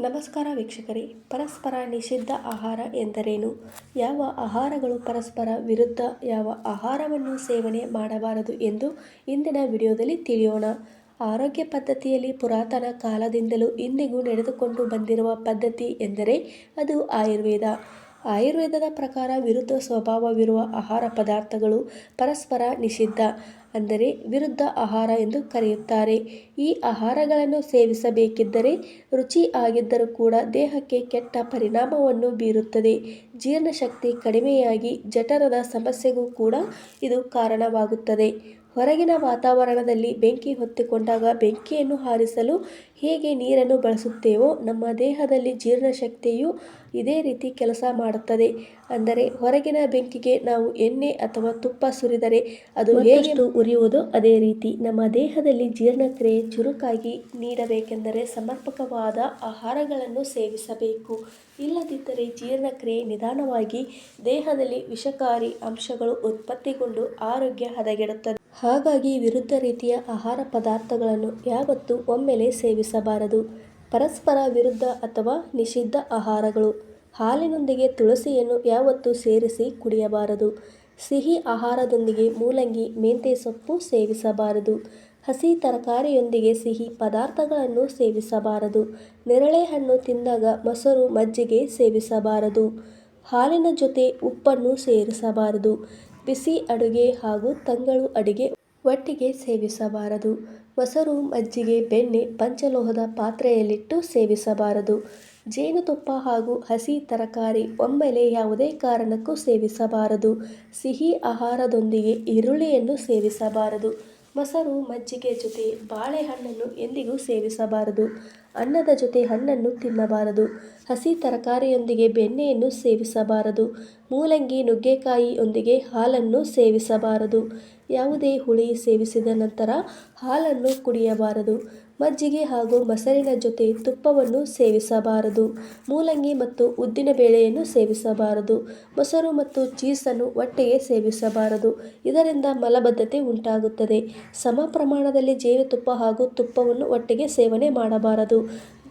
ನಮಸ್ಕಾರ ವೀಕ್ಷಕರೇ, ಪರಸ್ಪರ ನಿಷಿದ್ಧ ಆಹಾರ ಎಂದರೇನು? ಯಾವ ಆಹಾರಗಳು ಪರಸ್ಪರ ವಿರುದ್ಧ, ಯಾವ ಆಹಾರವನ್ನು ಸೇವನೆ ಮಾಡಬಾರದು ಎಂದು ಇಂದಿನ ವಿಡಿಯೋದಲ್ಲಿ ತಿಳಿಯೋಣ. ಆರೋಗ್ಯ ಪದ್ಧತಿಯಲ್ಲಿ ಪುರಾತನ ಕಾಲದಿಂದಲೂ ಇಂದಿಗೂ ನಡೆದುಕೊಂಡು ಬಂದಿರುವ ಪದ್ಧತಿ ಎಂದರೆ ಅದು ಆಯುರ್ವೇದ. ಆಯುರ್ವೇದದ ಪ್ರಕಾರ ವಿರುದ್ಧ ಸ್ವಭಾವವಿರುವ ಆಹಾರ ಪದಾರ್ಥಗಳು ಪರಸ್ಪರ ನಿಷಿದ್ಧ, ಅಂದರೆ ವಿರುದ್ಧ ಆಹಾರ ಎಂದು ಕರೆಯುತ್ತಾರೆ. ಈ ಆಹಾರಗಳನ್ನು ಸೇವಿಸಬೇಕಿದ್ದರೆ ರುಚಿ ಆಗಿದ್ದರೂ ಕೂಡ ದೇಹಕ್ಕೆ ಕೆಟ್ಟ ಪರಿಣಾಮವನ್ನು ಬೀರುತ್ತದೆ. ಜೀರ್ಣಶಕ್ತಿ ಕಡಿಮೆಯಾಗಿ ಜಠರದ ಸಮಸ್ಯೆಗೂ ಕೂಡ ಇದು ಕಾರಣವಾಗುತ್ತದೆ. ಹೊರಗಿನ ವಾತಾವರಣದಲ್ಲಿ ಬೆಂಕಿ ಹೊತ್ತಿಕೊಂಡಾಗ ಬೆಂಕಿಯನ್ನು ಹಾರಿಸಲು ಹೇಗೆ ನೀರನ್ನು ಬಳಸುತ್ತೇವೋ, ನಮ್ಮ ದೇಹದಲ್ಲಿ ಜೀರ್ಣಶಕ್ತಿಯು ಇದೇ ರೀತಿ ಕೆಲಸ ಮಾಡುತ್ತದೆ. ಅಂದರೆ ಹೊರಗಿನ ಬೆಂಕಿಗೆ ನಾವು ಎಣ್ಣೆ ಅಥವಾ ತುಪ್ಪ ಸುರಿದರೆ ಅದು ಹೇಗೆ ಉರಿಯುವುದೋ ಅದೇ ರೀತಿ. ನಮ್ಮ ದೇಹದಲ್ಲಿ ಜೀರ್ಣಕ್ರಿಯೆ ಚುರುಕಾಗಿ ನೀಡಬೇಕೆಂದರೆ ಸಮರ್ಪಕವಾದ ಆಹಾರಗಳನ್ನು ಸೇವಿಸಬೇಕು. ಇಲ್ಲದಿದ್ದರೆ ಜೀರ್ಣಕ್ರಿಯೆ ನಿಧಾನವಾಗಿ ದೇಹದಲ್ಲಿ ವಿಷಕಾರಿ ಅಂಶಗಳು ಉತ್ಪತ್ತಿಗೊಂಡು ಆರೋಗ್ಯ ಹದಗೆಡುತ್ತದೆ. ಹಾಗಾಗಿ ವಿರುದ್ಧ ರೀತಿಯ ಆಹಾರ ಪದಾರ್ಥಗಳನ್ನು ಯಾವತ್ತೂ ಒಮ್ಮೆಲೆ ಸೇವಿಸಬಾರದು. ಪರಸ್ಪರ ವಿರುದ್ಧ ಅಥವಾ ನಿಷಿದ್ಧ ಆಹಾರಗಳು, ಹಾಲಿನೊಂದಿಗೆ ತುಳಸಿಯನ್ನು ಯಾವತ್ತೂ ಸೇರಿಸಿ ಕುಡಿಯಬಾರದು. ಸಿಹಿ ಆಹಾರದೊಂದಿಗೆ ಮೂಲಂಗಿ, ಮೆಂತೆ ಸೊಪ್ಪು ಸೇವಿಸಬಾರದು. ಹಸಿ ತರಕಾರಿಯೊಂದಿಗೆ ಸಿಹಿ ಪದಾರ್ಥಗಳನ್ನು ಸೇವಿಸಬಾರದು. ನೇರಳೆ ಹಣ್ಣು ತಿಂದಾಗ ಮೊಸರು ಮಜ್ಜಿಗೆ ಸೇವಿಸಬಾರದು. ಹಾಲಿನ ಜೊತೆ ಉಪ್ಪನ್ನು ಸೇರಿಸಬಾರದು. ಬಿಸಿ ಅಡುಗೆ ಹಾಗೂ ತಂಗಳು ಅಡುಗೆ ಒಟ್ಟಿಗೆ ಸೇವಿಸಬಾರದು. ಮೊಸರು, ಮಜ್ಜಿಗೆ, ಬೆಣ್ಣೆ, ಪಂಚಲೋಹದ ಪಾತ್ರೆಯಲ್ಲಿಟ್ಟು ಸೇವಿಸಬಾರದು. ಜೇನುತುಪ್ಪ ಹಾಗೂ ಹಸಿ ತರಕಾರಿ ಒಮ್ಮೆಲೆ ಯಾವುದೇ ಕಾರಣಕ್ಕೂ ಸೇವಿಸಬಾರದು. ಸಿಹಿ ಆಹಾರದೊಂದಿಗೆ ಈರುಳ್ಳಿಯನ್ನು ಸೇವಿಸಬಾರದು. ಮೊಸರು, ಮಜ್ಜಿಗೆ ಜೊತೆ ಬಾಳೆಹಣ್ಣನ್ನು ಎಂದಿಗೂ ಸೇವಿಸಬಾರದು. ಅನ್ನದ ಜೊತೆ ಹಣ್ಣನ್ನು ತಿನ್ನಬಾರದು. ಹಸಿ ತರಕಾರಿಯೊಂದಿಗೆ ಬೆಣ್ಣೆಯನ್ನು ಸೇವಿಸಬಾರದು. ಮೂಲಂಗಿ ನುಗ್ಗೆಕಾಯಿಯೊಂದಿಗೆ ಹಾಲನ್ನು ಸೇವಿಸಬಾರದು. ಯಾವುದೇ ಹುಳಿ ಸೇವಿಸಿದ ನಂತರ ಹಾಲನ್ನು ಕುಡಿಯಬಾರದು. ಮಜ್ಜಿಗೆ ಹಾಗೂ ಮೊಸರಿನ ಜೊತೆ ತುಪ್ಪವನ್ನು ಸೇವಿಸಬಾರದು. ಮೂಲಂಗಿ ಮತ್ತು ಉದ್ದಿನ ಬೇಳೆಯನ್ನು ಸೇವಿಸಬಾರದು. ಮೊಸರು ಮತ್ತು ಚೀಸನ್ನು ಒಟ್ಟಿಗೆ ಸೇವಿಸಬಾರದು. ಇದರಿಂದ ಮಲಬದ್ಧತೆ ಉಂಟಾಗುತ್ತದೆ. ಸಮ ಪ್ರಮಾಣದಲ್ಲಿ ಜೇನುತುಪ್ಪ ಹಾಗೂ ತುಪ್ಪವನ್ನು ಒಟ್ಟಿಗೆ ಸೇವನೆ ಮಾಡಬಾರದು.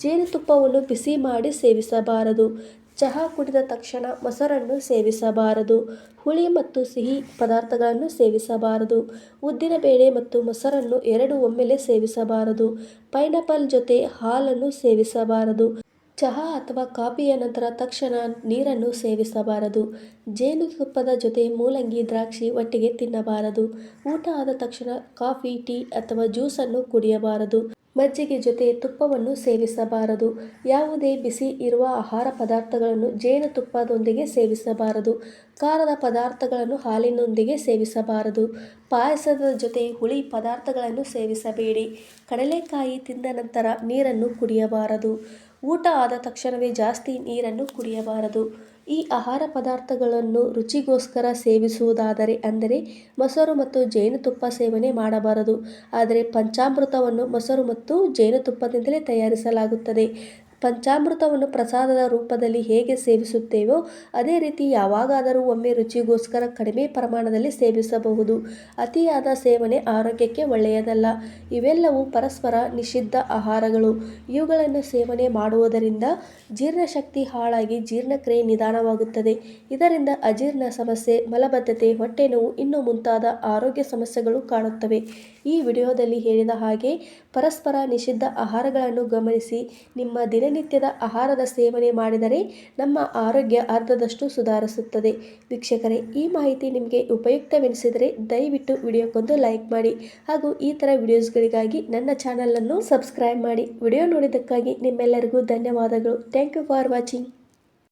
ಜೇನುತುಪ್ಪವನ್ನು ಬಿಸಿ ಮಾಡಿ ಸೇವಿಸಬಾರದು. ಚಹಾ ಕುಡಿದ ತಕ್ಷಣ ಮೊಸರನ್ನು ಸೇವಿಸಬಾರದು. ಹುಳಿ ಮತ್ತು ಸಿಹಿ ಪದಾರ್ಥಗಳನ್ನು ಸೇವಿಸಬಾರದು. ಉದ್ದಿನ ಬೇಳೆ ಮತ್ತು ಮೊಸರನ್ನು ಎರಡು ಒಮ್ಮೆಲೆ ಸೇವಿಸಬಾರದು. ಪೈನಾಪಲ್ ಜೊತೆ ಹಾಲನ್ನು ಸೇವಿಸಬಾರದು. ಚಹಾ ಅಥವಾ ಕಾಫಿಯ ನಂತರ ತಕ್ಷಣ ನೀರನ್ನು ಸೇವಿಸಬಾರದು. ಜೇನುತುಪ್ಪದ ಜೊತೆ ಮೂಲಂಗಿ, ದ್ರಾಕ್ಷಿ ಒಟ್ಟಿಗೆ ತಿನ್ನಬಾರದು. ಊಟ ಆದ ತಕ್ಷಣ ಕಾಫಿ, ಟೀ ಅಥವಾ ಜ್ಯೂಸನ್ನು ಕುಡಿಯಬಾರದು. ಮಜ್ಜಿಗೆ ಜೊತೆ ತುಪ್ಪವನ್ನು ಸೇವಿಸಬಾರದು. ಯಾವುದೇ ಬಿಸಿ ಇರುವ ಆಹಾರ ಪದಾರ್ಥಗಳನ್ನು ಜೇನುತುಪ್ಪದೊಂದಿಗೆ ಸೇವಿಸಬಾರದು. ಖಾರದ ಪದಾರ್ಥಗಳನ್ನು ಹಾಲಿನೊಂದಿಗೆ ಸೇವಿಸಬಾರದು. ಪಾಯಸದ ಜೊತೆ ಹುಳಿ ಪದಾರ್ಥಗಳನ್ನು ಸೇವಿಸಬೇಡಿ. ಕಡಲೆಕಾಯಿ ತಿಂದ ನಂತರ ನೀರನ್ನು ಕುಡಿಯಬಾರದು. ಊಟ ಆದ ತಕ್ಷಣವೇ ಜಾಸ್ತಿ ನೀರನ್ನು ಕುಡಿಯಬಾರದು. ಈ ಆಹಾರ ಪದಾರ್ಥಗಳನ್ನು ರುಚಿಗೋಸ್ಕರ ಸೇವಿಸುವುದಾದರೆ ಅಂದರೆ ಮೊಸರು ಮತ್ತು ಜೇನುತುಪ್ಪ ಸೇವನೆ ಮಾಡಬಾರದು. ಆದರೆ ಪಂಚಾಮೃತವನ್ನು ಮೊಸರು ಮತ್ತು ಜೇನುತುಪ್ಪದಿಂದಲೇ ತಯಾರಿಸಲಾಗುತ್ತದೆ. ಪಂಚಾಮೃತವನ್ನು ಪ್ರಸಾದದ ರೂಪದಲ್ಲಿ ಹೇಗೆ ಸೇವಿಸುತ್ತೇವೋ ಅದೇ ರೀತಿ ಯಾವಾಗಾದರೂ ಒಮ್ಮೆ ರುಚಿಗೋಸ್ಕರ ಕಡಿಮೆ ಪ್ರಮಾಣದಲ್ಲಿ ಸೇವಿಸಬಹುದು. ಅತಿಯಾದ ಸೇವನೆ ಆರೋಗ್ಯಕ್ಕೆ ಒಳ್ಳೆಯದಲ್ಲ. ಇವೆಲ್ಲವೂ ಪರಸ್ಪರ ನಿಷಿದ್ಧ ಆಹಾರಗಳು. ಇವುಗಳನ್ನು ಸೇವನೆ ಮಾಡುವುದರಿಂದ ಜೀರ್ಣಶಕ್ತಿ ಹಾಳಾಗಿ ಜೀರ್ಣಕ್ರಿಯೆ ನಿಧಾನವಾಗುತ್ತದೆ. ಇದರಿಂದ ಅಜೀರ್ಣ ಸಮಸ್ಯೆ, ಮಲಬದ್ಧತೆ, ಹೊಟ್ಟೆ ನೋವು ಇನ್ನೂ ಮುಂತಾದ ಆರೋಗ್ಯ ಸಮಸ್ಯೆಗಳು ಕಾಣುತ್ತವೆ. ಈ ವಿಡಿಯೋದಲ್ಲಿ ಹೇಳಿದ ಹಾಗೆ ಪರಸ್ಪರ ನಿಷಿದ್ಧ ಆಹಾರಗಳನ್ನು ಗಮನಿಸಿ ನಿಮ್ಮ ದಿನನಿತ್ಯದ ಆಹಾರದ ಸೇವನೆ ಮಾಡಿದರೆ ನಮ್ಮ ಆರೋಗ್ಯ ಅರ್ಧದಷ್ಟು ಸುಧಾರಿಸುತ್ತದೆ. ವೀಕ್ಷಕರೇ, ಈ ಮಾಹಿತಿ ನಿಮಗೆ ಉಪಯುಕ್ತವೆನಿಸಿದರೆ ದಯವಿಟ್ಟು ವಿಡಿಯೋಕ್ಕೊಂದು ಲೈಕ್ ಮಾಡಿ ಹಾಗೂ ಈ ಥರ ವಿಡಿಯೋಸ್ಗಳಿಗಾಗಿ ನನ್ನ ಚಾನಲನ್ನು ಸಬ್ಸ್ಕ್ರೈಬ್ ಮಾಡಿ. ವಿಡಿಯೋ ನೋಡಿದ್ದಕ್ಕಾಗಿ ನಿಮ್ಮೆಲ್ಲರಿಗೂ ಧನ್ಯವಾದಗಳು. Thank you for watching.